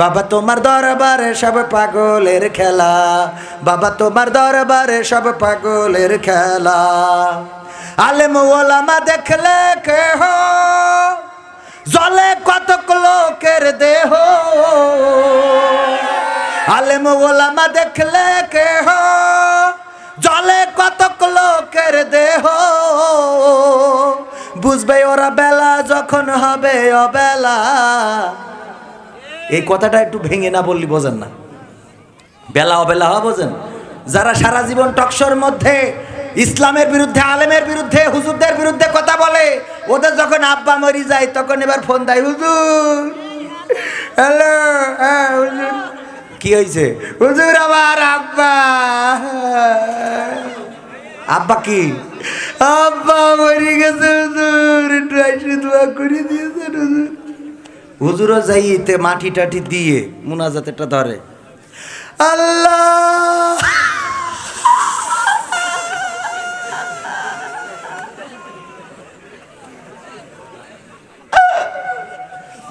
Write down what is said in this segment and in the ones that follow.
বাবা তোমার দরবারে সব পাগলের খেলা। বাবা তোমার দরবারে সব পাগলের খেলা। আলেম ওলামা দেখলে কেহ? জলে কতক লোকের দেহ? আলেম ওলামা দেখলে কেহ? জলে কতক লোকের দেহ? বুঝবে ওরা বেলা যখন হবে অবেলা। এই কথাটা একটু ভেঙে না বললি বোঝেন না। বেলা অবেলা হওয়া বোঝেন। যারা সারা জীবন টকশোর মধ্যে, ইসলামের বিরুদ্ধে, আলেমের বিরুদ্ধে, হুজুরদের বিরুদ্ধে কথা বলে, ওদের যখন আব্বা মরি যায়, তখন এবার ফোন দেয়, হুজুর, হ্যালো হ্যাঁ হুজুর। কি হয়েছে? হুজুর, আমার আব্বা আব্বা কি? আব্বা মরি গেছে, হুজুর। একটু আইসে দোয়া করে দিয়েছেন, হুজুর। হুজুরও যাইতে মাটি টাটি দিয়ে মুনাজাতেরটা ধরে। আল্লাহ!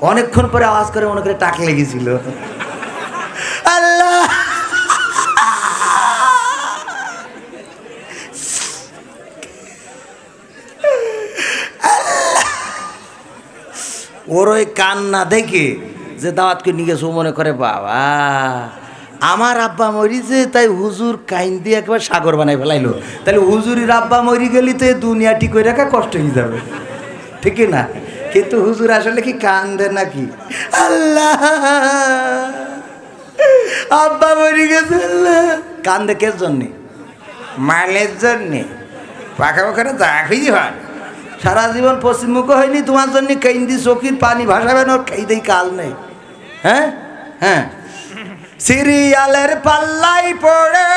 অনেকক্ষণ পরে আওয়াজ করে মনে করে টাক লেগেছিল। আল্লাহ! ওর ওই কান্না দেখে যে দাওয়াত করে নিয়ে গেছে মনে করে, বাবা, আমার আব্বা মরিছে তাই হুজুর কাইন দিয়ে একবার সাগর বানাই ফেলাইলো। তাহলে হুজুরের আব্বা মরি গেলি তো দুনিয়া ঠিক করে রাখা কষ্ট হয়ে যাবে। ঠিক না? কিন্তু হুজুর আসলে কি কান্দে নাকি? আল্লাহ, আব্বা মরি গেছে, আল্লাহ। কান্দে কে জন্যে? মালের জন্যে। পাখা পাখাটা যা খুঁজি হয়। সারা জীবন পশ্চিমমুখ হয়নি, তোমার জন্য কেন্দি চকির পানি ভাসাবেন ওর খেয়ে কাল নেই। হ্যাঁ? হ্যাঁ? সিরিয়ালের পাল্লাই পড়ে,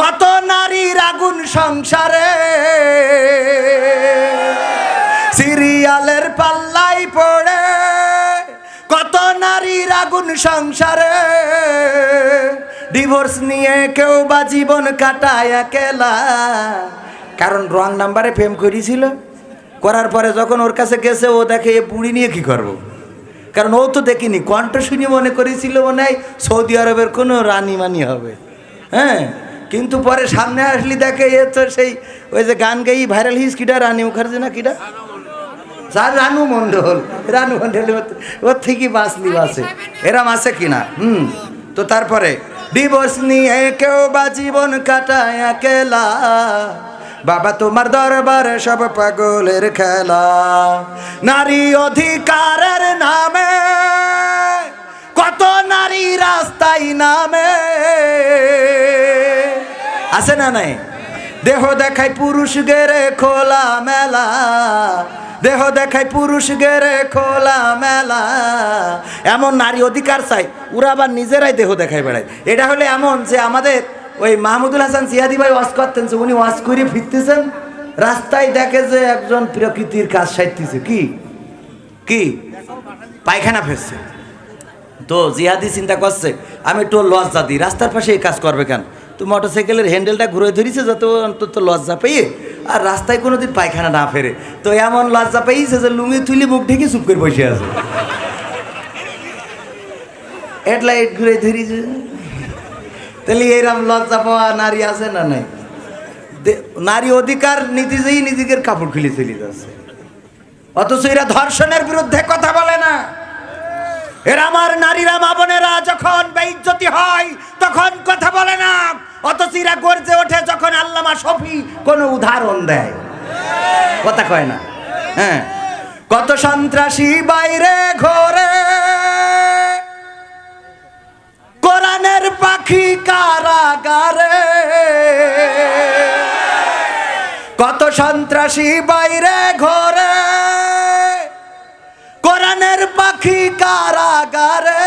কত নারীর আগুন সংসারে। সিরিয়ালের পাল্লাই পড়ে, কত নারীর আগুন সংসারে। ডিভোর্স নিয়ে কেউ বা জীবন কাটায় একেলা। কারণ রং নাম্বারে প্রেম করেছিল করার পরে যখন ওর কাছে গেছে, ও দেখে এ বুড়ি নিয়ে কি করব। কারণ ও তো দেখিনি, কণ্ঠ শুনি মনে করেছিল মনে হয় সৌদি আরবের কোনো রানী মানি হবে। হ্যাঁ কিন্তু পরে সামনে আসলি দেখে এ তো সেই, ওই যে গান গাই ভাইরাল হিস কিটা রানী মুখার্জি না কিটা স্যার, রানু মণ্ডল। রানু মণ্ডল ওর- থেকে বাঁচলি বাসে এরম আছে কিনা? হুম। তো তারপরে ডিভোর্স নিয়ে কেউ বা জীবন কাটায় একেলা। বাবা তোমার দরবারে সব পাগলের খেলা। নারী অধিকারের নামে, কত নারী রাস্তায় নামে। আছে না নাই? দেহ দেখায় পুরুষ গেরে খোলা মেলা। দেহ দেখায় পুরুষ গেরে খোলা মেলা। এমন নারী অধিকার চাই, ওরা আবার নিজেরাই দেহ দেখায় বেড়ায়। এটা হলে এমন যে আমাদের ওই মাহমুদুল হাসান সিয়াদি ভাই ওয়াজ করতেন উনি ওয়াজ করে ফিরতেছেন। রাস্তায় দেখে যে একজন প্রকৃতির কাজ সাইতেছে কি? কি? পায়খানা ফেলছে। তো জিহাদি চিন্তা করছে, আমি একটু লজ্জা দিই। রাস্তার পাশে এই কাজ করবে কেন? তো মোটরসাইকেলের হ্যান্ডেলটা ঘুরে ধরেছে যাতে অন্তত লজ্জা পেয়ে আর রাস্তায় কোনো দিন পায়খানা না ফেরে। তো এমন লজ্জা পেয়েছে যে লুঙ্গি তুলি মুখ ঢেকে চুপ করে বসে আছে। হেডলাইট ঘুরে ধরেছে। তাহলে এরম লজ্জা পাওয়া নারী আছে না নাই? নারী অধিকার নিজেই নিজেদের কাপড় খুলে চলে যাচ্ছে। অথচ এরা ধর্ষণের বিরুদ্ধে কথা বলে না। এরা আমার নারীরা, মা যখন বেইজ্জতি হয়, তখন কথা বলে না। অথচ এরা গর্জে ওঠে যখন আল্লামা শফি কোনো উদাহরণ দেয়। কথা কয় না। হ্যাঁ। কত সন্ত্রাসী বাইরে ঘোরে পাখি কারাগারে। কত সন্ত্রাসী বাইরে ঘোরে। কোরআনের পাখি কারাগারে।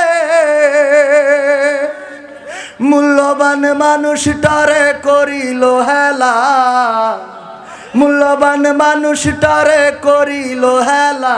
মূল্যবান মানুষ টরে করিল হেলা। মূল্যবান মানুষ টরে করিল হেলা।